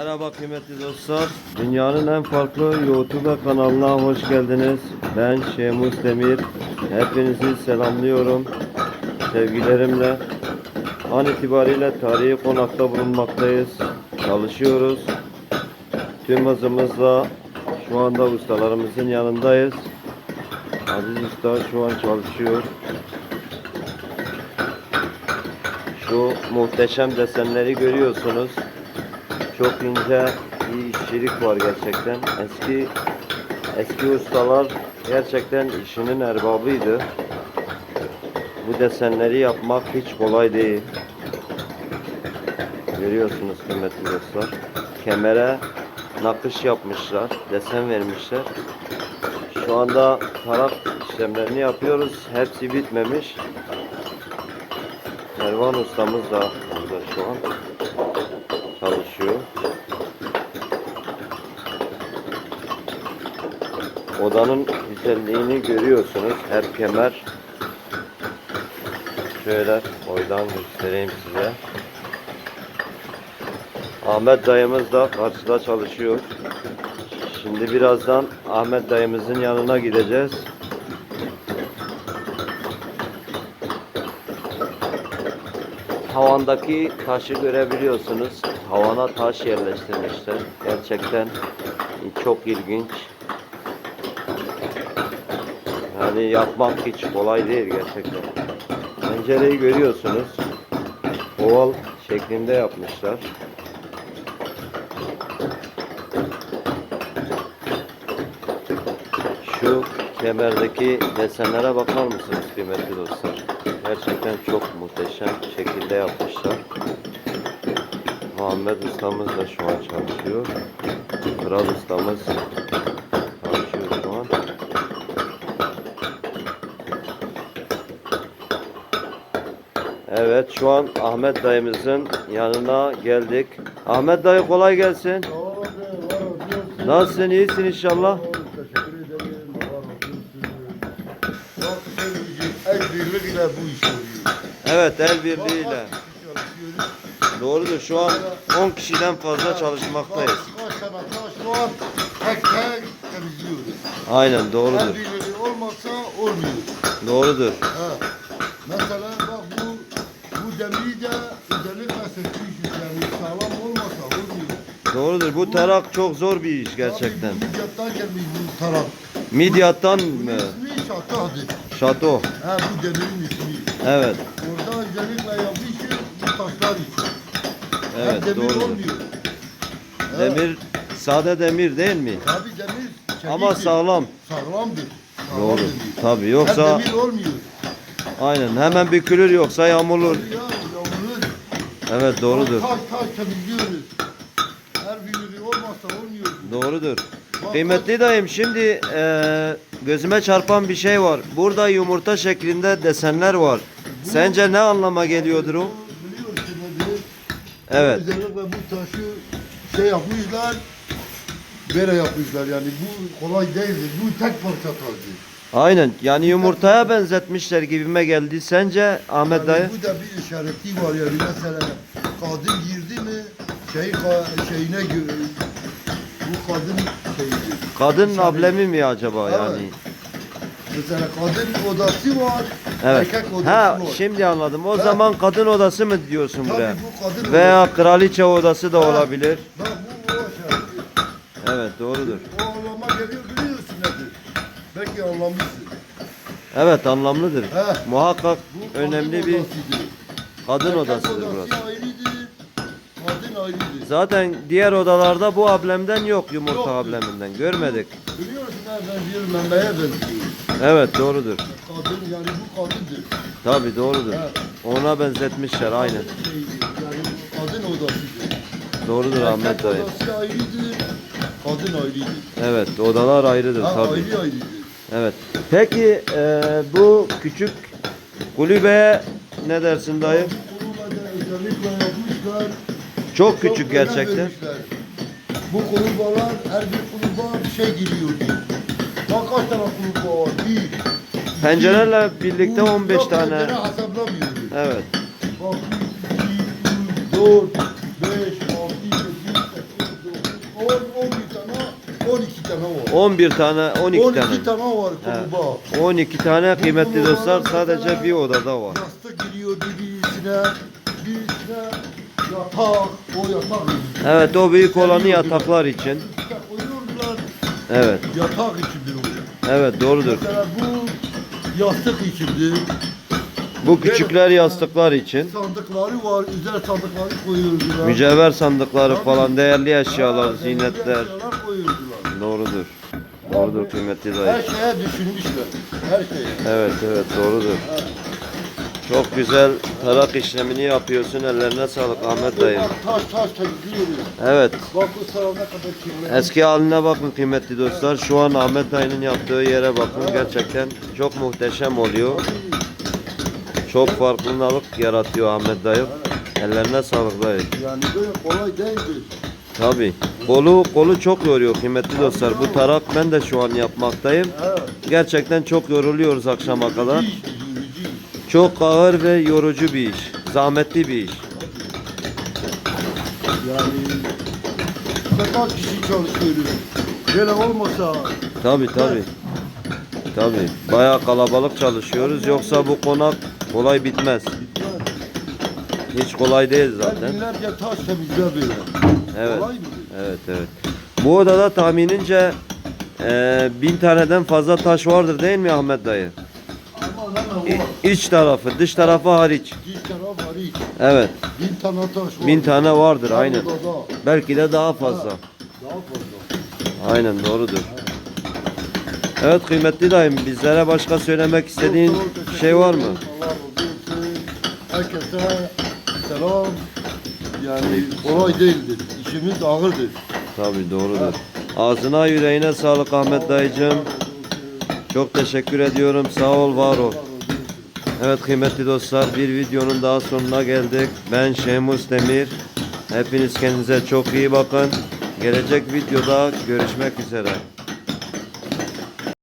Merhaba kıymetli dostlar. Dünyanın en farklı YouTube kanalına hoş geldiniz. Ben Şemus Demir. Hepinizi selamlıyorum. Sevgilerimle. An itibariyle tarihi konakta bulunmaktayız. Çalışıyoruz. Tüm hızımızla şu anda ustalarımızın yanındayız. Aziz Usta şu an çalışıyor. Şu muhteşem desenleri görüyorsunuz. Çok ince bir işçilik var gerçekten. Eski eski ustalar gerçekten işinin erbabıydı. Bu desenleri yapmak hiç kolay değil. Görüyorsunuz kıymetli dostlar. Kemere nakış yapmışlar, desen vermişler. Şu anda tarak işlemlerini yapıyoruz. Hepsi bitmemiş. Ervan ustamız da burada şu an çalışıyor. Odanın güzelliğini görüyorsunuz. Her kemer şöyle oydan göstereyim size. Ahmet dayımız da karşıda çalışıyor. Şimdi birazdan Ahmet dayımızın yanına gideceğiz. Havandaki taşı görebiliyorsunuz. Havana taş yerleştirmişler. Gerçekten çok ilginç. Yani yapmak hiç kolay değil gerçekten. Pencereyi görüyorsunuz. Oval şeklinde yapmışlar. Şu kemerdeki desenlere bakar mısınız kıymetli dostlar? Gerçekten çok muhteşem şekilde yapmışlar. Muhammed ustamız da şu an çalışıyor. Kral ustamız Evet şu an Ahmet dayımızın yanına geldik. Ahmet dayı kolay gelsin. Nasılsın iyisin inşallah? El birliğiyle bu iş oluyor. Evet el birliğiyle. Doğrudur şu an 10 kişiden fazla çalışmaktayız. Kaç, kaç tane taş şu an tek tek temizliyoruz. Aynen El doğrudur. birliği olmazsa olmuyor. Doğrudur. Ha. Doğrudur. Bu tarak çok zor bir iş gerçekten. Bu midyattan gelmiş bu taraf. Midyattan Bunun mı? ismi şatahtır. Şato. Ha bu demirin ismi. Evet. Orada özellikle yapmışız bu taşlar için. Evet Hep demir doğrudur. olmuyor. Ha, Demir sade demir değil mi? Tabii demir çeliktir. Ama sağlam. Sağlamdır. Sağlam Doğru. demir. Tabii yoksa demir olmuyor. aynen hemen bükülür yoksa. Tabii ya yavrular. Evet doğrudur. Taş taş temizliyoruz. Her biri olmazsa olmuyor. Doğrudur. Kıymetli dayım şimdi eee, gözüme çarpan bir şey var. Burada yumurta şeklinde desenler var. Sence ne anlama geliyordur o? Bu Biliyorsun nedir? Evet. Özellikle bu taşı şey yapmışlar. Böyle yapmışlar yani bu kolay değildir. Bu tek parça taşdır. Aynen. Yani yumurtaya benzetmişler gibime geldi. Sence Ahmet Yani dayı? bu da bir işareti var yani mesela kadın girdi mi şey şeyine bu kadın şeyidir. Kadın İşareti. ablemi mi acaba Evet. yani? Mesela kadın odası var, Evet. erkek odası Ha var. şimdi anladım. O Ha. zaman kadın odası mı diyorsun Tabii buraya? bu kadın Veya kraliçe odası da Ha. olabilir. Bak bu o işareti. Evet doğrudur. O anlama geliyor biliyorsun nedir? Belki anlamışsın. Evet anlamlıdır. Ha. Muhakkak Bu önemli bir odasıdır. kadın Erkek odasıdır odası burası. ayrıdır, Zaten diğer odalarda bu ablemden yok yumurta Yok. ableminden. Görmedik. Biliyorsun nereden bir memeye benziyor. Evet doğrudur. Kadın yani bu kadındır. Tabi doğrudur. Ha. Ona benzetmişler aynen. Şeydir, Yani bu kadın odasıdır. Doğrudur Ahmet Erkek dayı. odası ayrıdır, kadın ayrıdır. Evet odalar ayrıdır Ha, tabi. ayrı ayrıdır. Evet. Peki e, bu küçük kulübeye ne dersin dayı? Bu kulübede özellikle. Çok küçük önem gerçekten. vermişler. Bu kulübalar her bir kulüba bir şey giriyordu. Bak kaç tane kulüba var? Bir, iki, Pencerelerle birlikte bu- 15 yok, tane. pencere hesaplamıyoruz. Evet. Bak bir, iki, üç, dört, beş, altı, yedi, sekiz, tane var. 11 tane, 12 12 tane. tane var kulüba. 12 tane kıymetli dostlar sadece mesela bir odada var. Yastık giriyor birisine, birisine yatak, o yatak. Evet o büyük olanı yataklar için. İşte Evet. yatak içindir o. Evet doğrudur. Mesela bu yastık içindir. Bu küçükler yastıklar için. Sandıkları var, özel sandıkları koyuyorlar. Mücevher sandıkları falan, değerli eşyalar, Ha, koyuyorlar. Doğrudur. Doğrudur kıymetli Her dayı. şeye düşünmüşler. Her şeye. Evet evet doğrudur. Çok güzel tarak işlemini yapıyorsun. Ellerine sağlık Ahmet dayı. Taş taş. Evet. Bak bu sıra ne kadar kirli. Eski haline bakın kıymetli dostlar. Şu an Ahmet dayının yaptığı yere bakın. Gerçekten çok muhteşem oluyor. Çok farklılık yaratıyor Ahmet dayı. Ellerine sağlık dayı. Yani böyle kolay değildir. Tabi. Kolu kolu çok yoruyor kıymetli dostlar. Bu tarak ben de şu an yapmaktayım. Gerçekten çok yoruluyoruz akşama kadar. Çok ağır ve yorucu bir iş. Zahmetli bir iş. Yani kaç kişi çalışıyoruz. Böyle olmasa Tabi tabi. Tabi. Bayağı kalabalık çalışıyoruz. Yoksa bu konak kolay bitmez. Hiç kolay değil zaten. binlerce taş temizle böyle. Evet. Kolay mı? Evet evet. Bu odada tahminince eee, bin taneden fazla taş vardır değil mi Ahmet dayı? Ama ne İ- var? İç tarafı, dış tarafı hariç. Bir taraf var hiç. Evet. Bin tane taş var. Bin tane vardır Her aynen. odada Belki de daha fazla. Daha fazla. Aynen doğrudur. Evet kıymetli dayım bizlere başka söylemek istediğin Çok çok teşekkür şey var mı? ederim. Allah razı olsun. Herkese selam. Yani kolay değildir. İşimiz ağırdır. Tabii doğrudur. Ağzına yüreğine sağlık Ahmet dayıcım. Çok teşekkür ediyorum. Sağ ol, var ol. Evet kıymetli dostlar bir videonun daha sonuna geldik. Ben Şemus Demir. Hepiniz kendinize çok iyi bakın. Gelecek videoda görüşmek üzere.